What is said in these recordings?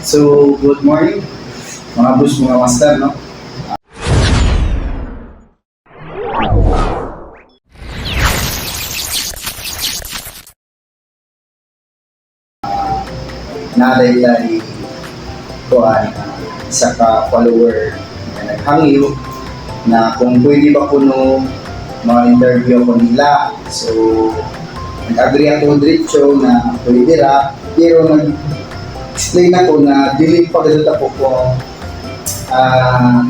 So, good morning, mga boss, mga master, no? Naday dahil ko ay isa ka follower na naghangyo na kung pwede ba kuno mga interview ko nila. So, nag-agree ako diretso na pwede ra, pero nag explain ako na dili pa ganun ako ko ah,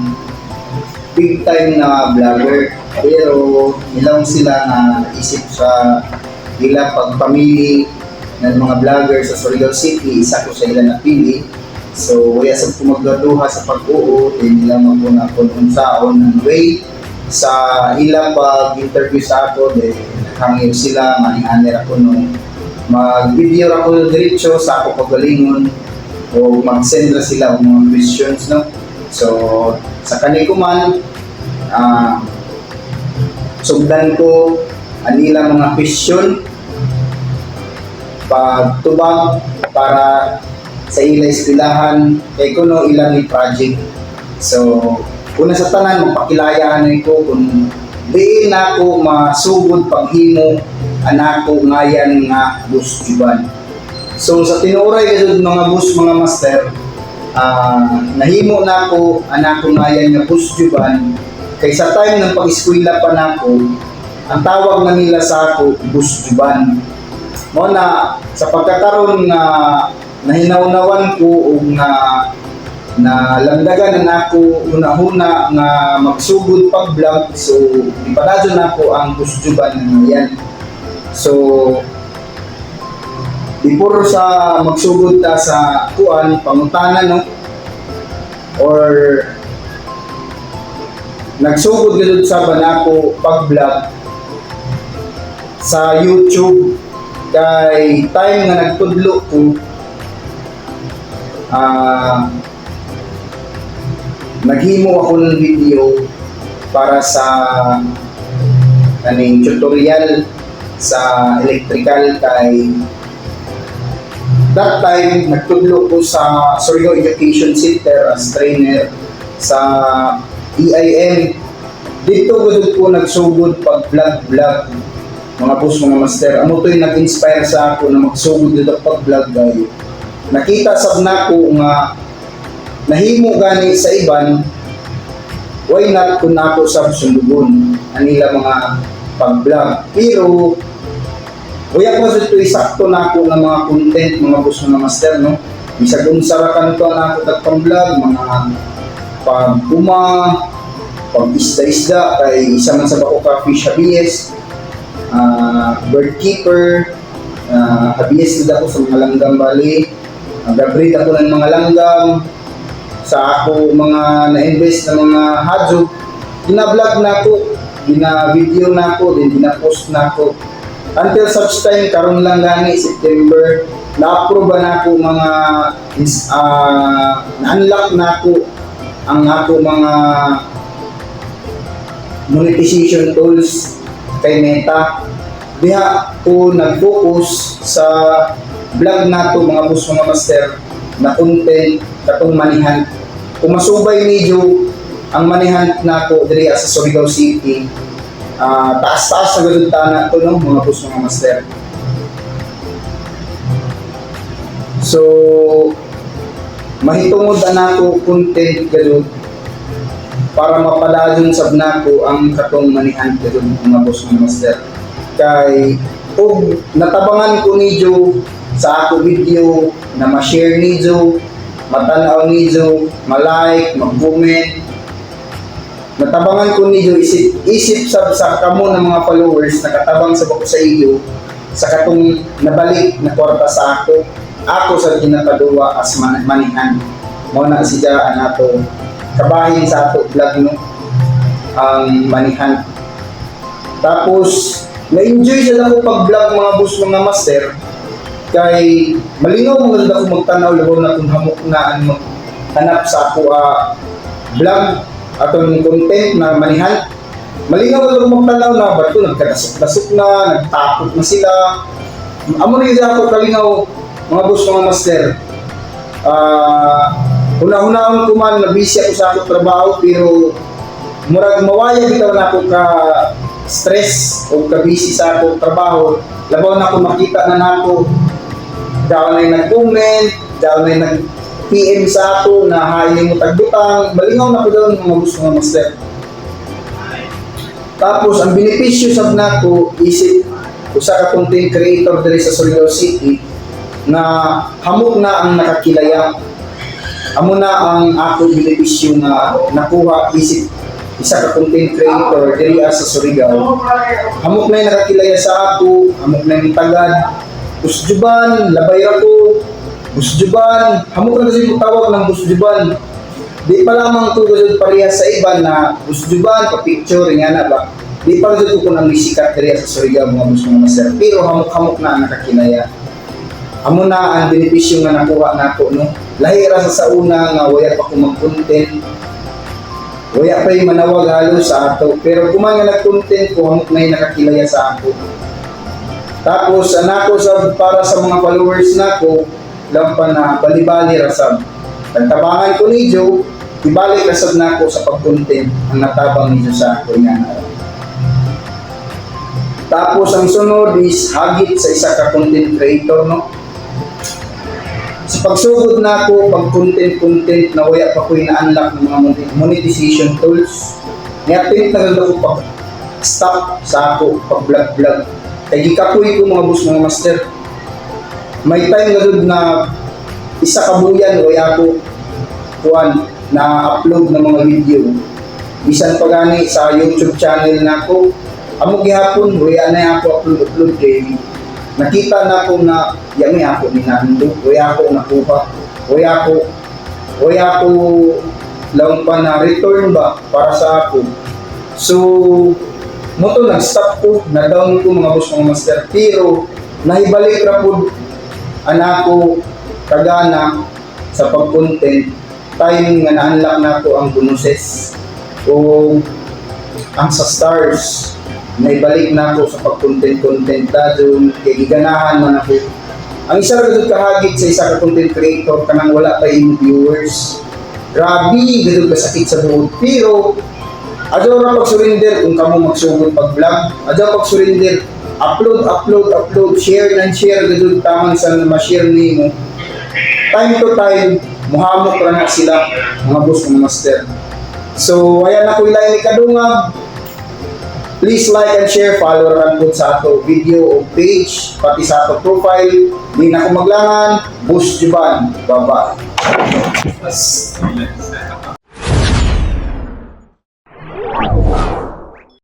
big time na vlogger. Pero ilang sila na naisip sa ila pagpamili ng mga vlogger sa Surigao City isa ko sa ila napili so waya sa kumagaduha sa pag-uo din nila maguna ko unsaon ng way. Sa ila pag interview sa ako then naghangyo sila maning ako nung mag-video ra ko diretso sa ako pagalingon o mag-send ra sila og mga questions no? So sa kani ko man ah sugdan ko anila mga question. Pagtubag para sa ila eskwelahan kay kuno ilang project. So una sa tanan mapakilayaan ko kung di na ako masugod paghimo anako ngayan nga bus juban so sa tinuray gud mga bus mga master ah nahimo na ako anako ngayan nga bus juban kay sa time ng pag-eskwela pa nako ang tawag na nila sa ako bus juban mo na sa pagkakaroon nga nahinaunawan ko og nga na landagan na ako una-una nga magsugod pag vlog so ipadadyo na ako ang kusjuban nga yan so before sa magsugod ta sa kuan pangutanan no? Or nagsugod gud sa banako pag vlog sa YouTube kay time nga nagtudlo ko ah naghimo ako ng video para sa kaning tutorial sa electrical kay that time nagtudlo ko sa Surigao Education Center as trainer sa EIM dito gud ko nagsugod pag vlog vlog. Mga boss mga master amo to'y nag-inspire sa ako na magsugod dito pag vlog guys. Nakita sab nako nga nahimo gani sa iban why not kung ako sa sundugon anila mga pag-vlog? Pero Kuya ko sa ito isakto na ako ng mga content, mga boss mga master, no? Isa kung sarakan ko na ako tagpang-vlog, mga pag-uma, pag-isda-isda, kay isa man sa bako ka fish habies, uh, bird keeper, uh, habies din ako sa mga langgam bali, nag-breed ako ng mga langgam, sa ako mga na-invest na mga hadjo, gina-vlog na ako, gina-video na ako, then gina-post na ako. Until such time, karon lang gani, September, na-approve na ako mga, uh, na-unlock na ako ang ako mga monetization tools kay Meta. Diha ko nag-focus sa vlog nato mga boss mga master na content katong manihan. Kung masubay medyo ang manihan nako diri sa Surigao City, ah, taas-taas sa gadud na to no mga boss mga master. So mahitungod na nako content gadud para mapadadyon sab nako ang katong manihan gadud mga boss mga master. Kay ug natabangan ko ni sa ako video na ma-share ni Joe, matanaw ni Joe, ma-like, mag-comment. Natabangan ko ni Joe, isip, isip sa, sa kamo ng mga followers na katabang sa bako sa iyo sa katong nabalik na kwarta sa ako. Ako sa ginakaduwa as man manihan mo na siya anato kabahin sa ato vlog no? Ang manihan tapos na-enjoy sa ako pag-vlog mga boss mga master. Kay malingaw mo ganda ako magtanaw labaw na kung hamok na ano hanap sa ako ah, vlog atong content na manihan malingaw ganda ako magtanaw na ba't ko nagkadasok-dasok na nagtapot na sila. Amo na yun ako kalingaw mga boss mga master. Ah, una-una ko man na busy ako sa akong trabaho pero murag mawaya bitaw na ako ka stress o ka busy sa akong trabaho. Labaw na ako makita na nako. Daw na yung nag-comment daw na yung nag-PM sa ako na hayin mo tagbutang balingaw na ko doon mga gusto nga master tapos ang benepisyo sa nako isip usa ka content creator diri sa Surigao City na hamok na ang nakakilaya. Amo na ang ako benepisyo na nakuha isip isa ka content creator diri sa Surigao. Hamok na nakakilaya sa ako hamok na yung tagad. Busjuban, labay ako Busjuban, hamok na kasi tawag ng Busjuban di pa lamang ito kasi parehas sa iba na Busjuban, pa-picture, nga na ba? Di pa kasi ko nang isikat diri sa Surigao mga bus mga master pero hamok-hamok na ang nakakilaya amo na ang benepisyo nga nakuha nako no? Lahi ra sa sauna nga waya pa ko mag-content. Waya pa yung manawag halo sa ato. Pero kuman nga nag-content ko hamok na yung nakakilaya sa ako tapos anako sa para sa mga followers nako lampan na bali-bali ra sab nagtabangan ko ni Joe ibalik rasad nako sa pag-content ang natabang ni sa ako nga na tapos ang sunod is hagit sa isa ka content creator no sa pagsugod na ako, pag content-content na pa ko ina-unlock ng mga monet- monetization tools, ni-attempt na ko pag stop sa ako, pag vlog-vlog. Kaya gikapoy ko mga boss, mga master. May time na doon na isa kabuyan, waya ko kuhan na upload ng mga video. Bisan pa gani sa YouTube channel na ako, amo gihapon, waya na ako upload-upload kay nakita na ko na yami ako ni Nando, waya ako nakuha, waya ako, waya ako lang pa na return ba para sa ako. So, mo to nag-stop ko, na-down ko mga boss mga master, pero nahibalik ra po anako kagana sa pag-content time nga na-unlock na ko ang bonuses o ang sa stars naibalik na ako sa pag-content-content na doon, kay giganahan man ako. Ang isa ra gud kahagit sa isa ka content creator kanang wala pa yung viewers. Grabe, gud ka sakit sa buod. Pero adyo ra pag-surrender kung kamo magsugod pag vlog. Adyo pag-surrender upload, upload, upload, share and share gud tamang sa ma-share nimo. Time to time, muhamok ra na sila mga boss mga master. So, ayan na ko ilay ni Kadungag. Please like and share, follow ran po sa ato video o page, pati sa ato profile. Di na ko maglangan, Bush Juban. Bye-bye.